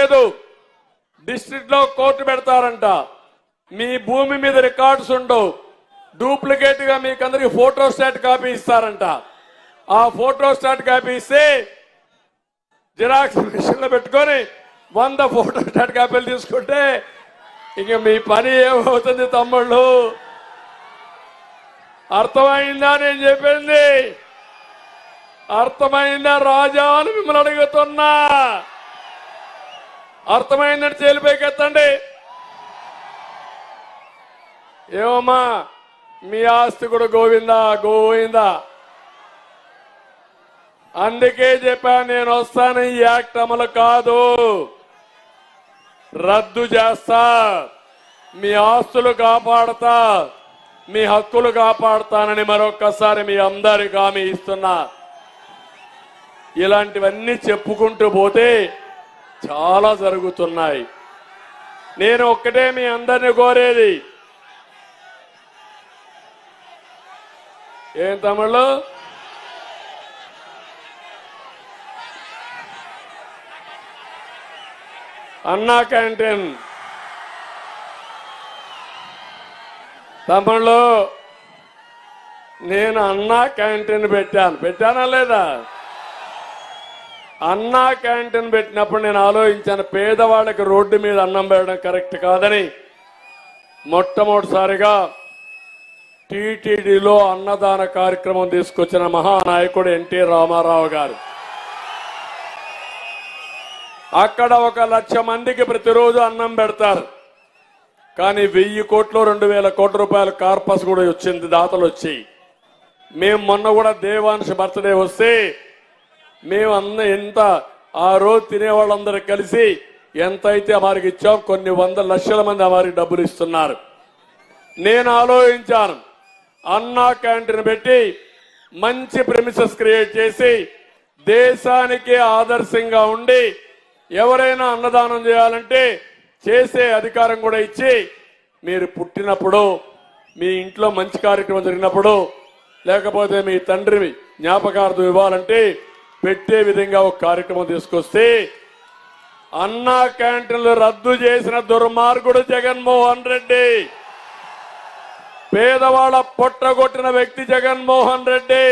లేదు. డిస్ట్రిక్ట్లో కోర్టు పెడతారంట. మీ భూమి మీద రికార్డ్స్ ఉండవు. డూప్లికేట్గా మీకు అందరికి ఫోటో స్టాట్ కాపీ ఇస్తారంట. ఆ ఫోటో స్టాట్ కాపీ ఇస్తే జిరాక్స్ మిషన్లో పెట్టుకొని వంద ఫోటో స్టాట్ కాపీలు తీసుకుంటే ఇక మీ పని ఏమవుతుంది తమ్ముళ్ళు? అర్థమైందా నేను చెప్పింది? అర్థమైందా రాజా అని మిమ్మల్ని అడుగుతున్నా. అర్థమైందని చేలిపైకి ఎత్తండి ఏమమ్మా మీ ఆస్తి కూడా గోవిందా గోవిందా? అందుకే చెప్పా నేను వస్తాను ఈ యాక్ట్ అమలు కాదు. రద్దు చేస్తా మీ ఆస్తులు కాపాడతా మీ హక్కులు కాపాడుతానని మరొక్కసారి మీ అందరికి హామీ ఇస్తున్నా. ఇలాంటివన్నీ చెప్పుకుంటూ పోతే చాలా జరుగుతున్నాయి. నేను ఒక్కటే మీ అందరిని కోరేది. ఏం తమిళ్ళు అన్నా క్యాంటీన్. తమిళ్ళు నేను అన్నా క్యాంటీన్ పెట్టాను. పెట్టానా లేదా? అన్నా క్యాంటీన్ పెట్టినప్పుడు నేను ఆలోచించాను పేదవాళ్ళకి రోడ్డు మీద అన్నం పెట్టడం కరెక్ట్ కాదని. మొట్టమొదటిసారిగా టీటీడీలో అన్నదాన కార్యక్రమం తీసుకొచ్చిన మహానాయకుడు ఎన్టీ రామారావు గారు. అక్కడ ఒక లక్ష మందికి ప్రతిరోజు అన్నం పెడతారు. కానీ వెయ్యి కోట్లు రెండు వేల కోట్ల రూపాయల కార్పస్ కూడా వచ్చింది దాతలు వచ్చి. మేము మొన్న కూడా దేవాంశ బర్త్డే వస్తే మేము ఎంత ఆ రోజు తినే వాళ్ళందరూ కలిసి ఎంత అయితే వారికి ఇచ్చాం కొన్ని వందల లక్షల మంది వారికి డబ్బులు ఇస్తున్నారు. నేను ఆలోచించాను. అన్నా క్యాంటీన్ పెట్టి మంచి ప్రెమిసెస్ క్రియేట్ చేసి దేశానికి ఆదర్శంగా ఉండి ఎవరైనా అన్నదానం చేయాలంటే చేసే అధికారం కూడా ఇచ్చి మీరు పుట్టినప్పుడు మీ ఇంట్లో మంచి కార్యక్రమం జరిగినప్పుడు లేకపోతే మీ తండ్రి జ్ఞాపకార్థం ఇవ్వాలంటే పెట్టే విధంగా ఒక కార్యక్రమం తీసుకొస్తే అన్నా క్యాంటీన్లు రద్దు చేసిన దుర్మార్గుడు జగన్మోహన్ రెడ్డి. పేదవాళ్ళ పొట్టగొట్టిన వ్యక్తి జగన్మోహన్ రెడ్డి.